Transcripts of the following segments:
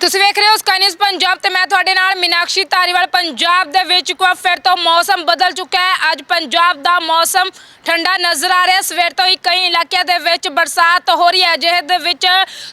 ਤੁਸੀਂ ਵੇਖ ਰਹੇ ਹੋ ਸਕਾਈ ਨਿਊਜ਼ ਪੰਜਾਬ ਤੇ ਮੈਂ ਤੁਹਾਡੇ ਨਾਲ ਮੀਨਾਕਸ਼ੀ ਧਾਰੀਵਾਲ। ਪੰਜਾਬ ਦੇ ਵਿੱਚ ਇੱਕ ਵਾਰ ਫਿਰ ਤੋਂ ਮੌਸਮ ਬਦਲ ਚੁੱਕਾ ਹੈ। ਅੱਜ ਪੰਜਾਬ ਦਾ ਮੌਸਮ ਠੰਡਾ ਨਜ਼ਰ ਆ ਰਿਹਾ। ਸਵੇਰ ਤੋਂ ਹੀ ਕਈ ਇਲਾਕਿਆਂ ਦੇ ਵਿੱਚ ਬਰਸਾਤ ਹੋ ਰਹੀ ਹੈ। ਜਿਹੇ ਦੇ ਵਿੱਚ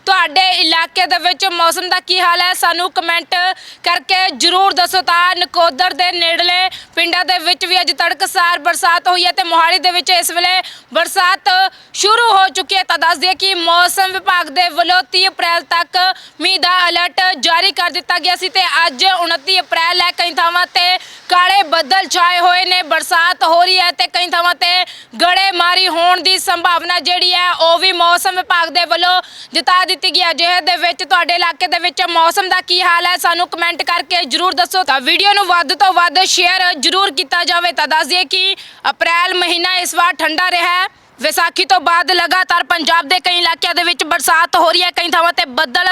ਤੁਹਾਡੇ ਇਲਾਕੇ ਦੇ ਵਿੱਚ ਮੌਸਮ ਦਾ ਕੀ ਹਾਲ ਹੈ? ਸਾਨੂੰ ਕਮੈਂਟ ਕਰਕੇ ਜਰੂਰ ਦੱਸੋ ਤਾਂ ਨਕੋਦਰ ਦੇ ਨੇੜਲੇ ਪਿੰਡਾਂ ਦੇ ਵਿੱਚ ਵੀ ਅੱਜ ਤੜਕਸਾਰ ਬਰਸਾਤ ਹੋਈ ਹੈ ਤੇ ਮੋਹਾਲੀ ਦੇ ਵਿੱਚ ਇਸ ਵੇਲੇ ਬਰਸਾਤ ਸ਼ੁਰੂ ਹੋ ਚੁੱਕੀ ਹੈ। ਤਾਂ ਦੱਸ ਦਈਏ ਕਿ ਮੌਸਮ ਵਿਭਾਗ ਦੇ ਵੱਲੋਂ 30 ਅਪ੍ਰੈਲ ਤੱਕ ਮੀਂਹ ਦਾ ਅਲਰਟ ਜਾਰੀ ਕਰ ਦਿੱਤਾ ਗਿਆ ਸੀ ਤੇ ਅੱਜ 29 ਅਪ੍ਰੈਲ ਹੈ। ਕਈ ਥਾਵਾਂ ਤੇ ਕਾਲੇ ਬੱਦਲ ਛਾਏ ਹੋਏ ਨੇ, ਬਰਸਾਤ ਹੋ ਰਹੀ ਹੈ ਤੇ ਕਈ ਥਾਵਾਂ ਤੇ ਗੜੇਮਾਰੀ ਹੋਣ ਦੀ ਸੰਭਾਵਨਾ ਜਿਹੜੀ ਹੈ, ਉਹ ਵੀ ਮੌਸਮ ਵਿਭਾਗ ਦੇ ਵੱਲੋਂ ਜਤਾ ਦਿੱਤੀ ਗਈ। ਹੈ ਜਿਹੇ ਦੇ ਵਿੱਚ ਤੁਹਾਡੇ ਇਲਾਕੇ ਦੇ ਵਿੱਚ ਮੌਸਮ ਦਾ ਕੀ ਹਾਲ ਹੈ, ਸਾਨੂੰ ਕਮੈਂਟ ਕਰਕੇ ਜਰੂਰ ਦੱਸੋ। ਤਾਂ ਵੀਡੀਓ ਨੂੰ ਵੱਧ ਤੋਂ ਵੱਧ ਸ਼ੇਅਰ ਜਰੂਰ ਕੀਤਾ ਜਾਵੇ। ਤਾਂ ਦੱਸ ਦਈਏ ਕਿ ਅਪ੍ਰੈਲ ਮਹੀਨਾ ਇਸ ਵਾਰ ਠੰਡਾ ਰਿਹਾ ਹੈ। ਵਿਸਾਖੀ ਤੋਂ ਬਾਅਦ ਲਗਾਤਾਰ ਪੰਜਾਬ ਦੇ ਕਈ ਇਲਾਕਿਆਂ ਦੇ ਵਿੱਚ ਬਰਸਾਤ ਹੋ ਰਹੀ ਹੈ, ਕਈ ਥਾਵਾਂ ਤੇ ਬੱਦਲ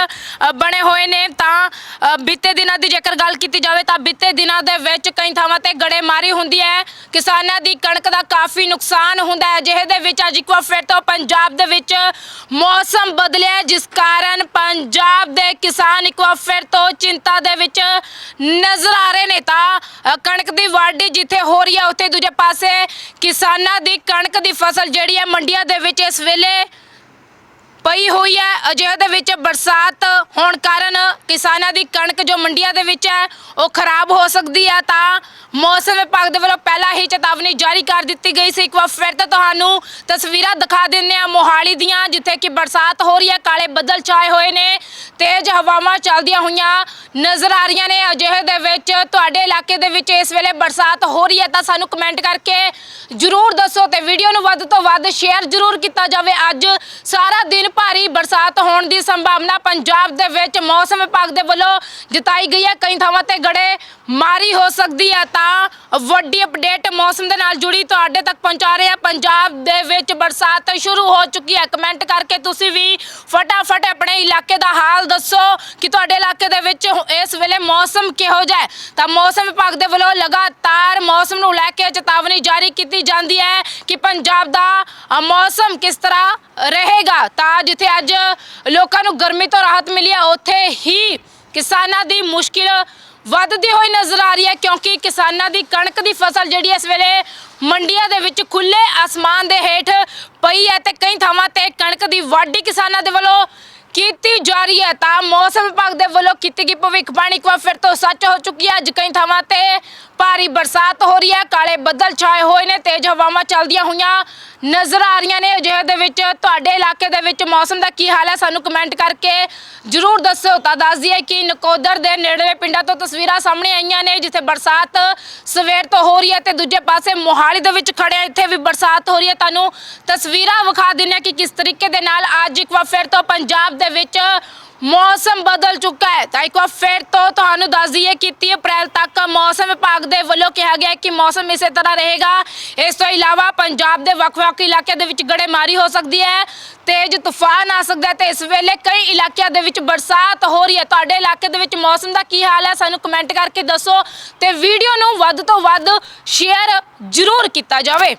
ਬਣੇ ਹੋਏ ਨੇ। ਤਾਂ ਬੀਤੇ ਦਿਨਾਂ ਦੀ ਜੇਕਰ ਗੱਲ ਕੀਤੀ ਜਾਵੇ ਤਾਂ ਬੀਤੇ ਦਿਨਾਂ ਦੇ ਵਿੱਚ ਕਈ ਥਾਵਾਂ ਤੇ ਗੜੇਮਾਰੀ ਹੁੰਦੀ ਹੈ। ਕਿਸਾਨਾਂ ਦੀ ਕਣਕ ਦਾ ਕਾਫੀ ਨੁਕਸਾਨ ਹੁੰਦਾ ਹੈ। ਜਿਹੇ ਦੇ ਵਿੱਚ ਅੱਜ ਇੱਕ ਵਾਰ ਫਿਰ ਤੋਂ ਪੰਜਾਬ ਦੇ ਵਿੱਚ ਮੌਸਮ ਬਦਲਿਆ ਜਿਸ ਕਾਰਨ ਪੰਜਾਬ ਦੇ ਕਿਸਾਨ ਇੱਕ ਵਾਰ ਫਿਰ ਤੋਂ ਚਿੰਤਾ ਦੇ ਵਿੱਚ ਨਜ਼ਰ ਆ ਰਹੇ ਨੇ। ਤਾਂ ਕਣਕ ਦੀ ਵਾਢੀ ਜਿੱਥੇ ਹੋ ਰਹੀ ਹੈ, ਉੱਥੇ ਦੂਜੇ ਪਾਸੇ ਕਿਸਾਨਾਂ ਦੀ ਕਣਕ ਦੀ ਫਸਲ ਜਿਹੜੀ ਹੈ ਮੰਡੀਆਂ ਦੇ ਵਿੱਚ ਇਸ ਵੇਲੇ ਪਈ ਹੋਈ ਹੈ। ਅਜਿਹੇ ਦੇ ਵਿੱਚ ਬਰਸਾਤ ਹੋਣ ਕਾਰਨ ਕਿਸਾਨਾਂ ਦੀ ਕਣਕ ਜੋ ਮੰਡੀਆਂ ਦੇ ਵਿੱਚ ਹੈ, ਉਹ ਖਰਾਬ ਹੋ ਸਕਦੀ ਹੈ। ਤਾਂ ਮੌਸਮ ਵਿਭਾਗ ਦੇ ਵੱਲੋਂ ਪਹਿਲਾਂ ਹੀ ਚੇਤਾਵਨੀ ਜਾਰੀ ਕਰ ਦਿੱਤੀ ਗਈ ਸੀ। ਇੱਕ ਵਾਰ ਫਿਰ ਤੋਂ ਤੁਹਾਨੂੰ ਤਸਵੀਰਾਂ ਦਿਖਾ ਦਿੰਦੇ ਆ ਮੋਹਾਲੀ ਦੀਆਂ, ਜਿੱਥੇ ਕਿ ਬਰਸਾਤ ਹੋ ਰਹੀ ਹੈ। ਕਾਲੇ ਬੱਦਲ ਛਾਏ ਹੋਏ ਨੇ, ਤੇਜ਼ ਹਵਾਵਾਂ ਚੱਲਦੀਆਂ ਹੋਈਆਂ ਨਜ਼ਰ ਆ ਰਹੀਆਂ ਨੇ। ਅਜਿਹੇ ਦੇ ਵਿੱਚ ਤੁਹਾਡੇ ਇਲਾਕੇ ਦੇ ਵਿੱਚ ਇਸ ਵੇਲੇ ਬਰਸਾਤ ਹੋ ਰਹੀ ਹੈ ਤਾਂ ਸਾਨੂੰ ਕਮੈਂਟ ਕਰਕੇ ਜਰੂਰ ਦੱਸੋ ਤੇ ਵੀਡੀਓ ਨੂੰ ਵੱਧ ਤੋਂ ਵੱਧ ਸ਼ੇਅਰ ਜਰੂਰ ਕੀਤਾ ਜਾਵੇ। ਅੱਜ ਸਾਰਾ ਦਿਨ ਭਾਰੀ ਬਰਸਾਤ ਹੋਣ ਦੀ ਸੰਭਾਵਨਾ ਪੰਜਾਬ ਦੇ ਵਿੱਚ ਮੌਸਮ ਵਿਭਾਗ ਦੇ ਵੱਲੋਂ ਜਤਾਈ ਗਈ ਹੈ। ਕਈ ਥਾਵਾਂ ਤੇ ਗੜੇ ਮਾਰੀ ਹੋ ਸਕਦੀ ਹੈ। ਤਾਂ ਵੱਡੀ ਅਪਡੇਟ ਮੌਸਮ ਦੇ ਨਾਲ ਜੁੜੀ ਤੁਹਾਡੇ ਤੱਕ ਪਹੁੰਚਾ ਰਹੇ ਹਾਂ। ਪੰਜਾਬ ਦੇ ਵਿੱਚ ਬਰਸਾਤ ਸ਼ੁਰੂ ਹੋ ਚੁੱਕੀ ਹੈ। ਕਮੈਂਟ ਕਰਕੇ ਤੁਸੀਂ ਵੀ ਫਟਾਫਟ ਆਪਣੇ ਇਲਾਕੇ ਦਾ ਹਾਲ ਦੱਸੋ ਕਿ ਤੁਹਾਡੇ ਇਲਾਕੇ ਦੇ ਵਿੱਚ ਮੌਸਮ ਕਿਹੋ ਜਿਹਾ ਹੈ? ਤਾਂ ਮੌਸਮ ਵਿਭਾਗ ਦੇ ਵੱਲੋਂ ਲਗਾਤਾਰ ਮੌਸਮ ਨੂੰ ਲੈ ਕੇ ਚੇਤਾਵਨੀ ਜਾਰੀ ਕੀਤੀ ਜਾਂਦੀ ਹੈ ਕਿ ਪੰਜਾਬ ਦਾ ਮੌਸਮ ਕਿਸ ਤਰ੍ਹਾਂ ਰਹੇਗਾ? ਤਾਂ ਜਿੱਥੇ ਅੱਜ ਲੋਕਾਂ ਨੂੰ ਗਰਮੀ ਤੋਂ ਰਾਹਤ ਮਿਲੀ ਹੈ, ਉੱਥੇ ਹੀ ਕਿਸਾਨਾਂ ਦੀ ਮੁਸ਼ਕਿਲ ਵੱਧਦੀ ਹੋਈ ਨਜ਼ਰ ਆ ਰਹੀ ਹੈ, ਕਿਉਂਕਿ ਕਿਸਾਨਾਂ ਦੀ ਕਣਕ ਦੀ ਫਸਲ ਜਿਹੜੀ ਇਸ ਵੇਲੇ ਮੰਡੀਆਂ ਦੇ ਵਿੱਚ ਖੁੱਲੇ ਆਸਮਾਨ ਦੇ ਹੇਠ ਪਈ ਹੈ ਤੇ ਕਈ ਥਾਵਾਂ ਤੇ ਕਣਕ ਦੀ ਵਾਢੀ ਕਿਸਾਨਾਂ ਦੇ ਵੱਲੋਂ ਕੀਤੀ ਜਾ ਰਹੀ ਹੈ ਤਾਂ ਮੌਸਮ ਵਿਭਾਗ ਦੇ ਵੱਲੋਂ ਕੀਤੀ ਗਈ ਭਵਿੱਖਬਾਣੀ ਇੱਕ ਵਾਰ ਫਿਰ ਤੋਂ ਸੱਚ ਹੋ ਚੁੱਕੀ ਹੈ। ਅੱਜ ਕਈ ਥਾਵਾਂ ਤੇ ਭਾਰੀ ਬਰਸਾਤ ਹੋ ਰਹੀ ਹੈ। ਕਾਲੇ ਬੱਦਲ ਛਾਏ ਹੋਏ ਨੇ, ਤੇਜ਼ ਹਵਾਵਾਂ ਚੱਲਦੀਆਂ ਹੋਈਆਂ ਨਜ਼ਰ ਆ ਰਹੀਆਂ ਨੇ। ਅਜਿਹੇ ਦੇ ਵਿੱਚ ਤੁਹਾਡੇ ਇਲਾਕੇ ਦੇ ਵਿੱਚ ਮੌਸਮ ਦਾ ਕੀ ਹਾਲ ਹੈ? ਸਾਨੂੰ ਕਮੈਂਟ ਕਰਕੇ ਜਰੂਰ ਦੱਸਿਓ। ਤਾਂ ਦੱਸ ਦਈਏ ਕਿ ਨਕੋਦਰ ਦੇ ਨੇੜਲੇ ਪਿੰਡਾਂ ਤੋਂ ਤਸਵੀਰਾਂ ਸਾਹਮਣੇ ਆਈਆਂ ਨੇ, ਜਿੱਥੇ ਬਰਸਾਤ ਸਵੇਰ ਤੋਂ ਹੋ ਰਹੀ ਹੈ ਤੇ ਦੂਜੇ ਪਾਸੇ ਮੋਹਾਲੀ ਦੇ ਵਿੱਚ ਖੜੇ ਇੱਥੇ ਵੀ ਬਰਸਾਤ ਹੋ ਰਹੀ ਹੈ। ਤੁਹਾਨੂੰ ਤਸਵੀਰਾਂ ਵਿਖਾ ਦਿੰਨੇ ਕਿ ਕਿਸ ਤਰੀਕੇ ਦੇ ਨਾਲ ਅੱਜ ਇੱਕ ਵਾਰ ਫਿਰ ਤੋਂ ਪੰਜਾਬ ਦੇ ਵਿੱਚ ਮੌਸਮ ਬਦਲ ਚੁੱਕਾ ਹੈ। ਤਾਂ ਇੱਕ ਵਾਰ ਫਿਰ ਤੋਂ ਤੁਹਾਨੂੰ ਦੱਸ ਦਈਏ ਕਿ 30 ਅਪ੍ਰੈਲ ਤੱਕ ਮੌਸਮ ਵਿਭਾਗ ਦੇ ਵੱਲੋਂ ਕਿਹਾ ਗਿਆ ਕਿ ਮੌਸਮ ਇਸੇ ਤਰ੍ਹਾਂ ਰਹੇਗਾ। ਇਸ ਤੋਂ ਇਲਾਵਾ ਪੰਜਾਬ ਦੇ ਵੱਖ-ਵੱਖ ਇਲਾਕਿਆਂ ਦੇ ਵਿੱਚ ਗੜੇਮਾਰੀ ਹੋ ਸਕਦੀ ਹੈ, ਤੇਜ਼ ਤੂਫਾਨ ਆ ਸਕਦਾ ਤੇ ਇਸ ਵੇਲੇ ਕਈ ਇਲਾਕਿਆਂ ਦੇ ਵਿੱਚ ਬਰਸਾਤ ਹੋ ਰਹੀ ਹੈ। ਤੁਹਾਡੇ ਇਲਾਕੇ ਦੇ ਵਿੱਚ ਮੌਸਮ ਦਾ ਕੀ ਹਾਲ ਹੈ ਸਾਨੂੰ ਕਮੈਂਟ ਕਰਕੇ ਦੱਸੋ ਤੇ ਵੀਡੀਓ ਨੂੰ ਵੱਧ ਤੋਂ ਵੱਧ ਸ਼ੇਅਰ ਜ਼ਰੂਰ ਕੀਤਾ ਜਾਵੇ।